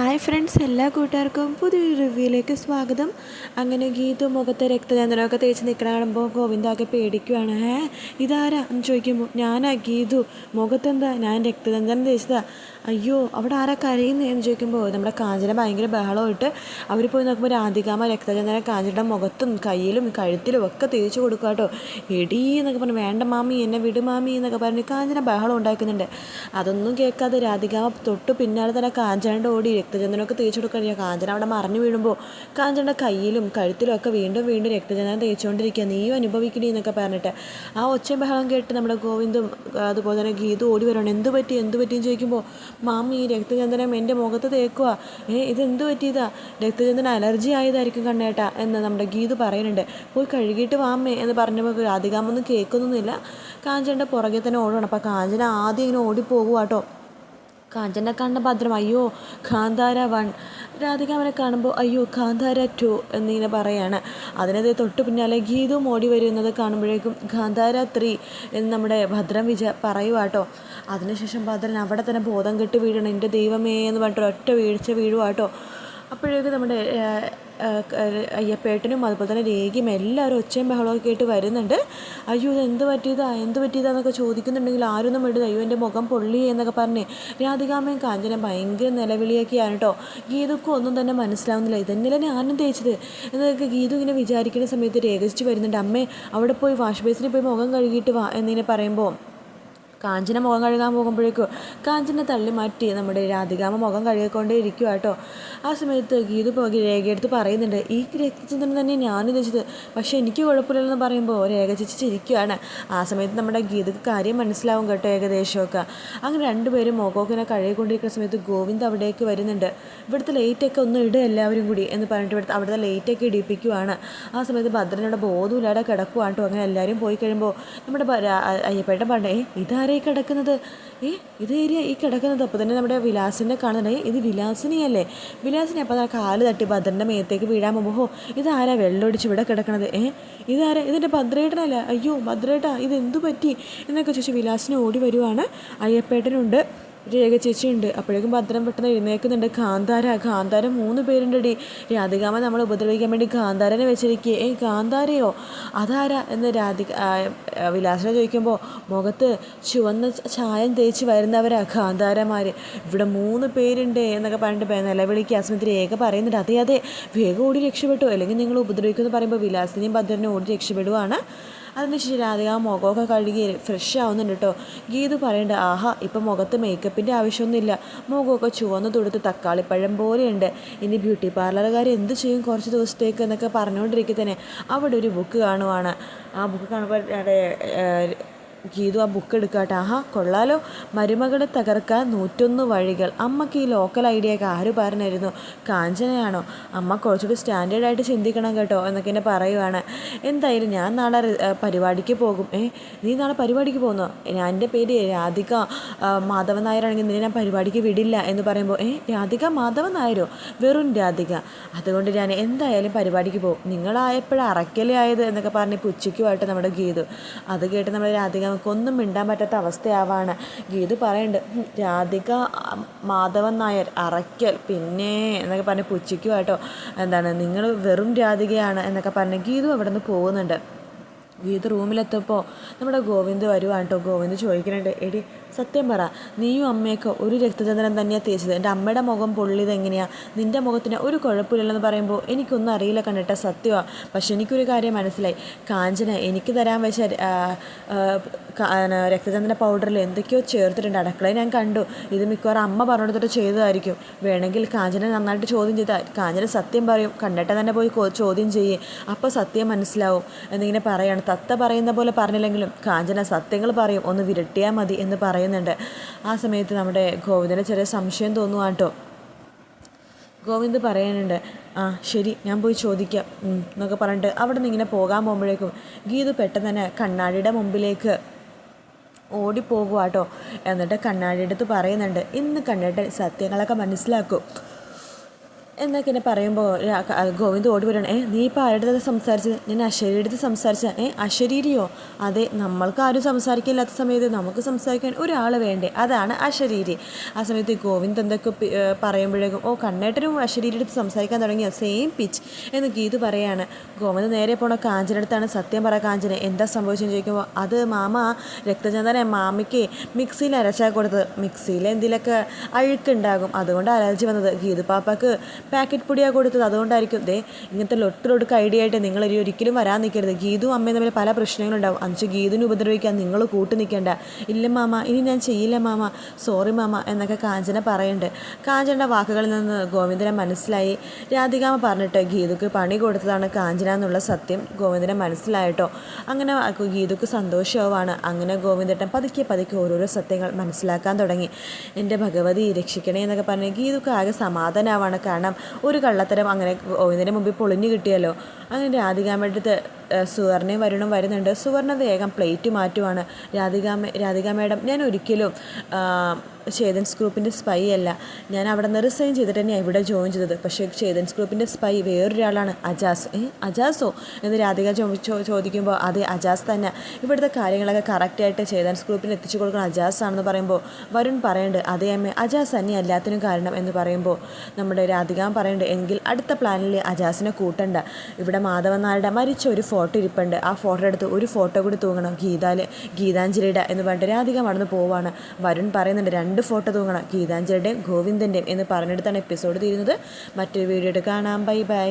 Hi friends എല്ലാ കൂട്ടുകാർക്കും പുതിയൊരു റിവ്യൂയിലേക്ക് സ്വാഗതം. അങ്ങനെ ഗീതു മുഖത്തെ രക്തചന്ദ്രമൊക്കെ തേച്ച് നിൽക്കണ കാണുമ്പോൾ ഗോവിന്ദൊക്കെ പേടിക്കുവാണ്. ഏ ഇതാരാ? എന്ന് ചോദിക്കുമ്പോൾ ഞാനാ ഗീതു. മുഖത്തെന്താ? ഞാൻ രക്തചന്ദ്രൻ തേച്ചതാ. അയ്യോ അവിടെ ആരാ കരയുന്നത് എന്ന് ചോദിക്കുമ്പോൾ നമ്മുടെ കാഞ്ചന ഭയങ്കര ബഹളമായിട്ട് അവർ പോയി നോക്കുമ്പോൾ രാധികാമ രക്തചന്ദ്രൻ കാഞ്ചനയുടെ മുഖത്തും കയ്യിലും കഴുത്തിലും ഒക്കെ തേച്ച് കൊടുക്കുക കേട്ടോ. എടീ എന്നൊക്കെ പറഞ്ഞു വേണ്ട മാമി എന്നെ വിട് മാമി എന്നൊക്കെ പറഞ്ഞ് കാഞ്ചന ബഹളം ഉണ്ടാക്കുന്നുണ്ട്. അതൊന്നും കേൾക്കാതെ രാധികാമ തൊട്ട് പിന്നാലെ തന്നെ കാഞ്ചനയുടെ ഓടി രക്തചന്ദനമൊക്കെ തേച്ച് കൊടുക്കുക കാഞ്ചന അവിടെ മറിഞ്ഞു വീഴുമ്പോൾ കാഞ്ചനയുടെ കയ്യിലും കഴുത്തിലും ഒക്കെ വീണ്ടും വീണ്ടും രക്തചന്ദനം തേച്ചുകൊണ്ടിരിക്കുക. നീയും അനുഭവിക്കണി എന്നൊക്കെ പറഞ്ഞിട്ട് ആ ഒച്ചയും ബഹളം കേട്ട് നമ്മുടെ ഗോവിന്ദും അതുപോലെ തന്നെ ഗീതു ഓടി വരണം. എന്ത് പറ്റി? എന്ത് പറ്റിയെന്ന് ചോദിക്കുമ്പോൾ മാമി ഈ രക്തചന്ദനം എന്റെ മുഖത്ത് തേക്കുക ഏ ഇത് എന്ത് പറ്റിയതാ? രക്തചന്ദനം അലർജി ആയതായിരിക്കും കണ്ണേട്ട എന്ന് നമ്മുടെ ഗീതു പറയുന്നുണ്ട്. പോയി കഴുകിയിട്ട് വാമ്മേ എന്ന് പറഞ്ഞപ്പോൾ രാധികാമൊന്നും കേൾക്കുന്നൊന്നുമില്ല. കാഞ്ചനയുടെ പുറകെ തന്നെ ഓടണം അപ്പോൾ കാഞ്ചന ആദ്യം ഇങ്ങനെ ഓടിപ്പോകുക കേട്ടോ കാഞ്ചനെ കാണുന്ന ഭദ്രം അയ്യോ കാന്താര വൺ രാധിക അവനെ കാണുമ്പോൾ അയ്യോ കാന്താര ടു എന്നിങ്ങനെ പറയാണ്. അതിനത് തൊട്ട് പിന്നാലെ ഗീതും ഓടി വരുന്നത് കാണുമ്പോഴേക്കും കാന്താര ത്രീ എന്ന് നമ്മുടെ ഭദ്രം വിജ പറയുവാട്ടോ അതിനുശേഷം ഭദ്രൻ അവിടെ തന്നെ ബോധം കെട്ട് വീഴണം എന്റെ ദൈവമേ എന്ന് പറഞ്ഞിട്ട് ഒറ്റ വീഴ്ച വീഴുവാട്ടോ അപ്പോഴേക്കും നമ്മുടെ അയ്യപ്പേട്ടനും അതുപോലെ തന്നെ രേഖയും എല്ലാവരും ഒച്ചയും ബഹളമൊക്കെ ആയിട്ട് വരുന്നുണ്ട്. അയ്യോ എന്ത് പറ്റിയതാ? എന്ത് പറ്റിയതാന്നൊക്കെ ചോദിക്കുന്നുണ്ടെങ്കിൽ ആരൊന്നും വേണ്ടത് അയ്യോ എന്റെ മുഖം പൊള്ളി എന്നൊക്കെ പറഞ്ഞ് രാധികാമയും കാഞ്ചനം ഭയങ്കര നിലവിളിയൊക്കെയാണ് കേട്ടോ. ഗീതക്കും ഒന്നും തന്നെ മനസ്സിലാവുന്നില്ല. ഇതന്നെയല്ലേ ഞാനും തേച്ചത്? എന്നൊക്കെ ഗീതു ഇങ്ങനെ വിചാരിക്കുന്ന സമയത്ത് രേഖിച്ച് വരുന്നുണ്ട്. അമ്മേ അവിടെ പോയി വാഷ് ബേസിന് പോയി മുഖം കഴുകിയിട്ട് വാ എന്നിങ്ങനെ പറയുമ്പോൾ കാഞ്ചന മുഖം കഴുകാൻ പോകുമ്പോഴേക്കും കാഞ്ചനെ തള്ളി മാറ്റി നമ്മുടെ രാധികാമ മുഖം കഴുകിക്കൊണ്ടേ ഇരിക്കുക കേട്ടോ ആ സമയത്ത് ഗീതു രേഖയെടുത്ത് പറയുന്നുണ്ട് ഈ രക്തചന്ദ്രൻ തന്നെ ഞാൻ ഉദ്ദേശിച്ചത്. പക്ഷേ എനിക്ക് കുഴപ്പമില്ലെന്ന് പറയുമ്പോൾ രേഖ ചിരിക്കുകയാണ് ആ സമയത്ത് നമ്മുടെ ഗീതക്ക് കാര്യം മനസ്സിലാവും കേട്ടോ ഏകദേശമൊക്കെ. അങ്ങനെ രണ്ടുപേരും ഇങ്ങനെ കഴുകിക്കൊണ്ടിരിക്കുന്ന സമയത്ത് ഗോവിന്ദ് അവിടേക്ക് വരുന്നുണ്ട്. ഇവിടുത്തെ ലൈറ്റൊക്കെ ഒന്ന് ഇടുക എല്ലാവരും കൂടി എന്ന് പറഞ്ഞിട്ട് ഇവിടുത്തെ അവിടുത്തെ ലൈറ്റൊക്കെ ഇടിപ്പിക്കുവാണ്. ആ സമയത്ത് ഭദ്രനോട് ബോധമില്ലാതെ കിടക്കുവാണ് കേട്ടോ അങ്ങനെ എല്ലാവരും പോയി കഴിയുമ്പോൾ നമ്മുടെ അയ്യപ്പേട്ടൻ പറഞ്ഞേ ഇതാരും ആരായി കിടക്കുന്നത്. ഏ ഇത് ഏരിയ ഈ കിടക്കുന്നത്. അപ്പോൾ തന്നെ നമ്മുടെ വിലാസിനെ കാണുന്നുണ്ട്. ഇത് വിലാസിനിയല്ലേ? വിലാസിനി അപ്പോൾ കാൽ തട്ടി ഭദ്രന്റെ മേത്തേക്ക് വീഴാൻ പോകുമ്പോൾ ഇതാരാ വെള്ളമൊടിച്ച് ഇവിടെ കിടക്കുന്നത് ഏ ഇതാരാ? ഇതിന്റെ ഭദ്രേട്ടനല്ല? അയ്യോ ഭദ്രേട്ടാ ഇത് എന്തു പറ്റി? എന്നൊക്കെ ചോദിച്ചു വിലാസിനെ ഓടി വരുവാണ്. അയ്യപ്പേട്ടനുണ്ട്. രേഖ ചേച്ചിയുണ്ട് അപ്പോഴേക്കും ഭദ്രം പെട്ടെന്ന് എഴുന്നേൽക്കുന്നുണ്ട്. കാന്താര കാന്താര മൂന്ന് പേരുണ്ടടി. രാധികാമ നമ്മൾ ഉപദ്രവിക്കാൻ വേണ്ടി കാന്താരനെ വെച്ചിരിക്കുക ഏ കാന്താരയോ? അതാരാ? എന്ന് രാധിക വിലാസന ചോദിക്കുമ്പോൾ മുഖത്ത് ചുവന്ന ചായം തേച്ച് വരുന്നവരാ കാന്താരമാർ ഇവിടെ മൂന്ന് പേരുണ്ട് എന്നൊക്കെ പറഞ്ഞിട്ട് നിലവിളിക്ക് ആ സമയത്ത് രേഖ പറയുന്നുണ്ട്. അതെ അതെ. വേഗം ഓടി രക്ഷപ്പെട്ടു. അല്ലെങ്കിൽ നിങ്ങൾ ഉപദ്രവിക്കുമെന്ന് പറയുമ്പോൾ വിലാസിനെയും ഭദ്രനെ ഓടി രക്ഷപ്പെടുവാണ്. അതിനുശേഷം രാധിക മുഖമൊക്കെ കഴുകി ഫ്രഷ് ആവുന്നുണ്ട് കേട്ടോ ഗീതു പറയേണ്ട ആഹാ ഇപ്പം മുഖത്ത് മേക്കപ്പിന്റെ ആവശ്യമൊന്നുമില്ല. മുഖമൊക്കെ ചുവന്ന് തൊടുത്ത് തക്കാളിപ്പഴം പോലെയുണ്ട്. ഇനി ബ്യൂട്ടി പാർലറുകാർ എന്ത് ചെയ്യും കുറച്ച് ദിവസത്തേക്ക് എന്നൊക്കെ പറഞ്ഞുകൊണ്ടിരിക്കുക തന്നെ അവിടെ ഒരു ബുക്ക് കാണുവാണ്. ആ ബുക്ക് കാണുമ്പോൾ ഗീതു ആ ബുക്ക് എടുക്കാട്ടെ. ആഹാ കൊള്ളാലോ. മരുമകളെ തകർക്കാൻ നൂറ്റൊന്ന് വഴികൾ. അമ്മയ്ക്ക് ഈ ലോക്കൽ ഐഡിയ ഒക്കെ ആര് പറഞ്ഞിരുന്നു കാഞ്ചനയാണോ? അമ്മ കുറച്ചുകൂടി സ്റ്റാൻഡേർഡ് ആയിട്ട് ചിന്തിക്കണം കേട്ടോ എന്നൊക്കെ എന്നെ പറയുവാണ്. എന്തായാലും ഞാൻ നാളെ പരിപാടിക്ക് പോകും. ഏ നീ നാളെ പരിപാടിക്ക് പോകുന്നോ? എന്റെ പേര് രാധിക മാധവൻ നായരാണെങ്കിൽ നിന്നെ ഞാൻ പരിപാടിക്ക് വിടില്ല എന്ന് പറയുമ്പോൾ ഏ രാധിക മാധവൻ നായരോ? വെറും രാധിക. അതുകൊണ്ട് ഞാൻ എന്തായാലും പരിപാടിക്ക് പോകും. നിങ്ങളായപ്പോഴാണ് അറക്കലേ ആയത് എന്നൊക്കെ പറഞ്ഞ് പുച്ഛിക്കുമായിട്ട് നമ്മുടെ ഗീതു. അത് കേട്ട് നമ്മുടെ രാധിക നമുക്കൊന്നും മിണ്ടാൻ പറ്റാത്ത അവസ്ഥയാവാണ്. ഗീതു പറയുന്നുണ്ട് രാധിക മാധവൻ നായർ അറയ്ക്കൽ പിന്നെ എന്നൊക്കെ പറഞ്ഞ് പുച്ഛിക്കുമായിട്ടോ എന്താണ് നിങ്ങൾ വെറും രാധികയാണ് എന്നൊക്കെ പറഞ്ഞ് ഗീതു അവിടെ നിന്ന് പോകുന്നുണ്ട്. ഗീത റൂമിലെത്തപ്പോൾ നമ്മുടെ ഗോവിന്ദ് വരുവാണ് കേട്ടോ ഗോവിന്ദ് ചോദിക്കുന്നുണ്ട് എടി സത്യം പറ നീയും അമ്മയൊക്കെ ഒരു രക്തചന്ദ്രൻ തന്നെയാണ് തേച്ചത്. എന്റെ അമ്മയുടെ മുഖം പൊള്ളിയത് എങ്ങനെയാണ് നിന്റെ മുഖത്തിന് ഒരു കുഴപ്പമില്ലെന്ന് പറയുമ്പോൾ എനിക്കൊന്നും അറിയില്ല കണ്ടിട്ട സത്യമാണ് പക്ഷെ എനിക്കൊരു കാര്യം മനസ്സിലായി. കാഞ്ചന എനിക്ക് തരാൻ വെച്ച രക്തചന്ദ്ര പൗഡറിൽ എന്തൊക്കെയോ ചേർത്തിട്ടുണ്ട്. അടക്കളയിൽ ഞാൻ കണ്ടു. ഇത് മിക്കവാറും അമ്മ പറഞ്ഞെടുത്തിട്ട് ചെയ്തതായിരിക്കും. വേണമെങ്കിൽ കാഞ്ചന നന്നായിട്ട് ചോദ്യം ചെയ്താൽ കാഞ്ചന സത്യം പറയും കണ്ടിട്ട് തന്നെ പോയി ചോദ്യം ചെയ്യും. അപ്പോൾ സത്യം മനസ്സിലാവും. എന്നിങ്ങനെ പറയാണ്. തത്ത പറയുന്ന പോലെ പറഞ്ഞില്ലെങ്കിലും കാഞ്ചന സത്യങ്ങൾ പറയും ഒന്ന് വിരട്ടിയാൽ മതി എന്ന് പറയുന്നുണ്ട്. ആ സമയത്ത് നമ്മുടെ ഗോവിന്ദന് ചെറിയ സംശയം തോന്നുവാണ് കേട്ടോ ഗോവിന്ദ് പറയാനുണ്ട് ആ ശരി ഞാൻ പോയി ചോദിക്കാം എന്നൊക്കെ പറഞ്ഞിട്ട് അവിടെ നിന്ന് ഇങ്ങനെ പോകാൻ പോകുമ്പോഴേക്കും ഗീതു പെട്ടെന്ന് തന്നെ കണ്ണാടിയുടെ മുമ്പിലേക്ക് ഓടിപ്പോകുക കേട്ടോ എന്നിട്ട് കണ്ണാടിയുടെ അടുത്ത് പറയുന്നുണ്ട് ഇന്ന് കണ്ണേട്ടൻ സത്യങ്ങളൊക്കെ മനസ്സിലാക്കും. എന്നൊക്കെ എന്നെ പറയുമ്പോൾ ഗോവിന്ദ് ഓടി വരണം. ഏ നീ ഇപ്പോൾ ആരുടെ അടുത്ത് സംസാരിച്ചത്? ഞാൻ അശ്വരിയുടെ അടുത്ത് സംസാരിച്ച ഏ അശരീരിയോ അതെ നമ്മൾക്ക് ആരും സംസാരിക്കില്ലാത്ത സമയത്ത് നമുക്ക് സംസാരിക്കാൻ ഒരാൾ വേണ്ടേ? അതാണ് അശരീരി ആ സമയത്ത് ഗോവിന്ദ് എന്തൊക്കെ പറയുമ്പോഴേക്കും ഓ കണ്ണേട്ടനും അശരീരിയുടെ അടുത്ത് സംസാരിക്കാൻ തുടങ്ങിയ? Same pitch. എന്ന് ഗീതു പറയാണ്. ഗോവിന്ദ് നേരെ പോണ കാഞ്ചിന്റെ അടുത്താണ്. സത്യം പറ കാഞ്ചിനെ എന്താ സംഭവിച്ചെന്ന് ചോദിക്കുമ്പോൾ അത് മാമ രക്തചന്ദന മാമിക്ക് മിക്സിയിൽ അരച്ചാൽ കൊടുത്തത്. മിക്സിയിൽ എന്തിലൊക്കെ അഴുക്കുണ്ടാകും. അതുകൊണ്ട് അലർജി വന്നത്. ഗീതു പാപ്പക്ക് പാക്കറ്റ് പൊടിയാണ് കൊടുത്തത്. അതുകൊണ്ടായിരിക്കും ദേ ഇങ്ങനത്തെ ലൊട്ടിലൊടുക്ക് ഐഡിയ ആയിട്ട് നിങ്ങൾ ഇനി ഒരിക്കലും വരാൻ നിൽക്കരുത് ഗീതു അമ്മയും തമ്മിൽ പല പ്രശ്നങ്ങളുണ്ടാവും. അഞ്ച് ഗീതുവിനെ ഉപദ്രവിക്കാൻ നിങ്ങൾ കൂട്ടു നിൽക്കേണ്ട. ഇല്ല മാമ ഇനി ഞാൻ ചെയ്യില്ല മാമ. സോറി മാമ എന്നൊക്കെ കാഞ്ചന പറയുന്നുണ്ട് കാഞ്ചനയുടെ വാക്കുകളിൽ നിന്ന് ഗോവിന്ദനെ മനസ്സിലായി. രാധികാമ പറഞ്ഞിട്ട് ഗീതുക്ക് പണി കൊടുത്തതാണ് കാഞ്ചന എന്നുള്ള സത്യം ഗോവിന്ദനെ മനസ്സിലായിട്ടോ? അങ്ങനെ ഗീതുക്ക് സന്തോഷവുമാണ്. അങ്ങനെ ഗോവിന്ദേട്ടൻ പതുക്കെ പതുക്കെ ഓരോരോ സത്യങ്ങൾ മനസ്സിലാക്കാൻ തുടങ്ങി. എന്റെ ഭഗവതി രക്ഷിക്കണേ എന്നൊക്കെ പറഞ്ഞ് ഗീതുക്ക് ആകെ സമാധാനമാണ് കാരണം ഒരു കള്ളത്തരം അങ്ങനെ ഇതിന് മുമ്പിൽ പൊളിഞ്ഞു കിട്ടിയല്ലോ. അങ്ങനെ രാധികാമ്മയുടെ സുവർണയും വരുണും വരുന്നുണ്ട്. സുവർണ വേഗം പ്ലേറ്റ് മാറ്റുവാണ്. രാധിക രാധിക മാഡം ഞാൻ ഒരിക്കലും ചേതൻസ് ഗ്രൂപ്പിന്റെ സ്പൈ അല്ല. ഞാൻ അവിടെ നിന്ന് റിസൈൻ ചെയ്തിട്ട് തന്നെയാണ് ഇവിടെ ജോയിൻ ചെയ്തത്. പക്ഷേ ചേതൻസ് ഗ്രൂപ്പിന്റെ സ്പൈ വേറൊരാളാണ് അജാസ്. ഏ അജാസോ? എന്ന് രാധിക ചോദിക്കുമ്പോൾ അതെ അജാസ് തന്നെ. ഇവിടുത്തെ കാര്യങ്ങളൊക്കെ കറക്റ്റായിട്ട് ചേതൻസ് ഗ്രൂപ്പിന് എത്തിച്ചു കൊടുക്കുന്ന അജാസ് ആണെന്ന് പറയുമ്പോൾ വരുൺ പറയുന്നുണ്ട് അതേ അമ്മ അജാസ് തന്നെ എല്ലാത്തിനും കാരണം എന്ന് പറയുമ്പോൾ നമ്മുടെ രാധിക പറയുന്നുണ്ട് എങ്കിൽ അടുത്ത പ്ലാനിൽ അജാസിനെ കൂട്ടണ്ട. ഇവിടെ മാധവൻ നായരുടെ മരിച്ച ഒരു ഫോട്ടോ ഇരിപ്പുണ്ട്. ആ ഫോട്ടോ എടുത്ത് ഒരു ഫോട്ടോ കൂടി തൂങ്ങണം. ഗീതാൽ ഗീതാഞ്ജലിയുടെ എന്ന് പറഞ്ഞിട്ട് രാധിക പോവാണ്. വരുൺ പറയുന്നുണ്ട് രണ്ട് ഫോട്ടോ തൂങ്ങണം. ഗീതാഞ്ജലിയുടെയും ഗോവിന്ദന്റെയും എന്ന് പറഞ്ഞെടുത്താണ് എപ്പിസോഡ് തീരുന്നത്. മറ്റൊരു വീഡിയോ കാണാം. Bye bye